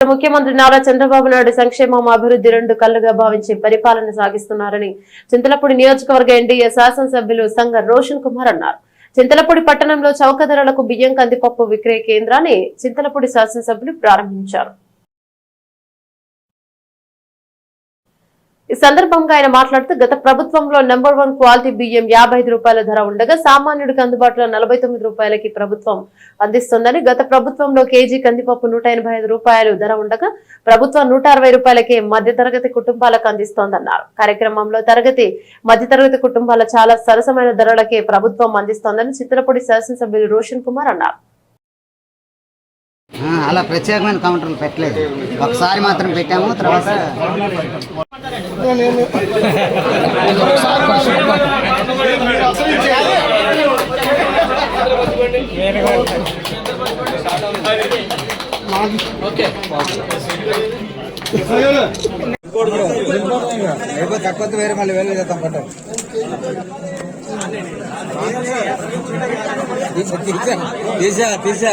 ముఖ్యమంత్రి నారా చంద్రబాబు నాయుడు సంక్షేమం అభివృద్ధి రెండు కళ్ళుగా భావించి పరిపాలన సాగిస్తున్నారని చింతలపూడి నియోజకవర్గ ఎన్డీఏ శాసనసభ్యులు సంగ రోషన్ కుమార్ అన్నారు. చింతలపూడి పట్టణంలో చౌక ధరలకు బియ్యం కందిపప్పు విక్రయ కేంద్రాన్ని చింతలపూడి శాసనసభ్యులు ప్రారంభించారు. ఈ సందర్భంగా ఆయన మాట్లాడుతూ గత ప్రభుత్వంలో నెంబర్ వన్ క్వాలిటీ బియ్యం యాభై ఐదు రూపాయల ధర ఉండగా సామాన్యుడికి అందుబాటులో నలభై తొమ్మిది రూపాయలకి ప్రభుత్వం అందిస్తుందని గత ప్రభుత్వంలో కేజీ కందిపప్పు నూట ఎనభై ఐదు రూపాయలు ధర ఉండగా ప్రభుత్వం నూట అరవై రూపాయలకే మధ్యతరగతి కుటుంబాలకు అందిస్తోందన్నారు. కార్యక్రమంలో తరగతి మధ్యతరగతి కుటుంబాల చాలా సరసమైన ధరలకే ప్రభుత్వం అందిస్తోందని చిత్రపూడి శాసనసభ్యులు రోషన్ కుమార్ అన్నారు. అలా ప్రత్యేకమైన కౌంటర్లు పెట్టలేదు. ఒకసారి మాత్రం పెట్టాము తర్వాత తక్కువ వేరే మళ్ళీ వేరే చేద్దాం పట్ట తీసా తీసా.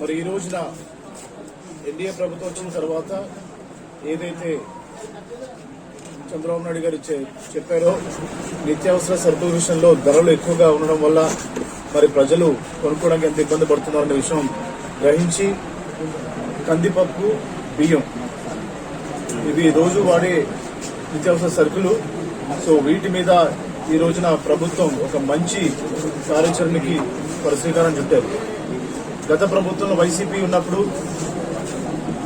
మరి ఈ రోజున ఎన్డీఏ ప్రభుత్వం వచ్చిన తర్వాత ఏదైతే చంద్రబాబు నాయుడు గారు చెప్పారో నిత్యావసర సరుకుల విషయంలో ధరలు ఎక్కువగా ఉండడం వల్ల మరి ప్రజలు కొనుక్కోవడానికి ఎంత ఇబ్బంది పడుతున్నారనే విషయం గ్రహించి కందిపప్పు బియ్యం ఇవి రోజు వాడే నిత్యావసర సరుకులు. సో వీటి మీద ఈ రోజున ప్రభుత్వం ఒక మంచి కార్యాచరణకి వారు శ్రీకారం చుట్టారు గత ప్రభుత్వంలో వైసీపీ ఉన్నప్పుడు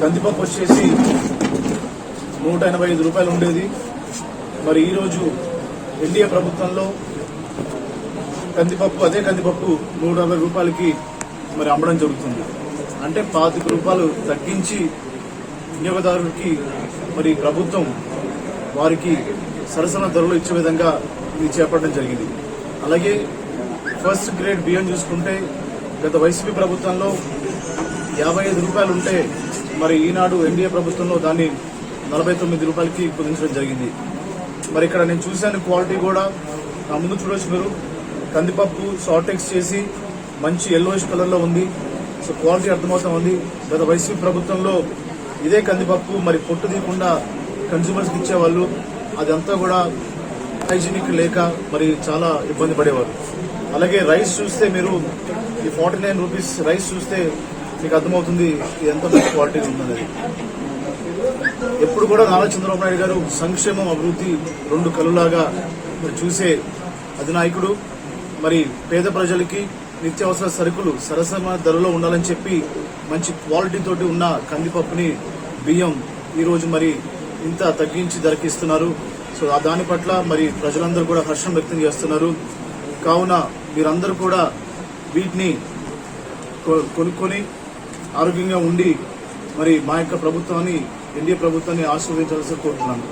కందిపప్పు వచ్చేసి నూట ఎనభై ఐదు రూపాయలు ఉండేది. మరి ఈరోజు ఎన్డీఏ ప్రభుత్వంలో కందిపప్పు అదే కందిపప్పు నూట రూపాయలకి మరి అమ్మడం జరుగుతుంది. అంటే పాతిక రూపాయలు తగ్గించి వినియోగదారులకి మరి ప్రభుత్వం వారికి సరసన ధరలు ఇచ్చే విధంగా ఇది చేపట్టడం జరిగింది. అలాగే ఫస్ట్ గ్రేడ్ బియ్యం చూసుకుంటే గత వైసీపీ ప్రభుత్వంలో యాభై ఐదు రూపాయలు ఉంటే మరి ఈనాడు ఎన్డీఏ ప్రభుత్వంలో దాన్ని నలభై తొమ్మిది రూపాయలకి కుదించడం జరిగింది. మరి ఇక్కడ నేను చూశాను క్వాలిటీ కూడా. నా ముందు చూడొచ్చు మీరు. కందిపప్పు షార్టెక్స్ చేసి మంచి ఎల్లోయిష్ కలర్లో ఉంది. సో క్వాలిటీ అర్థమవుతా ఉంది. గత వైసీపీ ప్రభుత్వంలో ఇదే కందిపప్పు మరి పొట్టు తీయకుండా కన్జ్యూమర్స్కి ఇచ్చేవాళ్ళు అదంతా కూడా హైజీనిక్ లేక మరి చాలా ఇబ్బంది పడేవారు. అలాగే రైస్ చూస్తే మీరు ఈ ఫార్టీ నైన్ రూపీస్ రైస్ చూస్తే మీకు అర్థమవుతుంది ఇది ఎంత మంచి క్వాలిటీ ఉందనేది ఎప్పుడు కూడా నారా చంద్రబాబు నాయుడు గారు సంక్షేమం అభివృద్ధి రెండు కలులాగా మరి చూసే అధినాయకుడు. మరి పేద ప్రజలకి నిత్యావసర సరుకులు సరసమైన ధరలో ఉండాలని చెప్పి మంచి క్వాలిటీ తోటి ఉన్న కందిపప్పుని బియ్యం ఈరోజు మరి ఇంత తగ్గించి ధరకిస్తున్నారు సో దాని పట్ల మరి ప్రజలందరూ కూడా హర్షం వ్యక్తం చేస్తున్నారు. కావున మీరందరూ కూడా వీటిని కొ- కొనుక్కొని ఆరోగ్యంగా ఉండి మరి మా యొక్క ప్రభుత్వాన్ని ఎన్డీఏ ప్రభుత్వాన్ని ఆశీర్వదించాల్సి కోరుతున్నాను.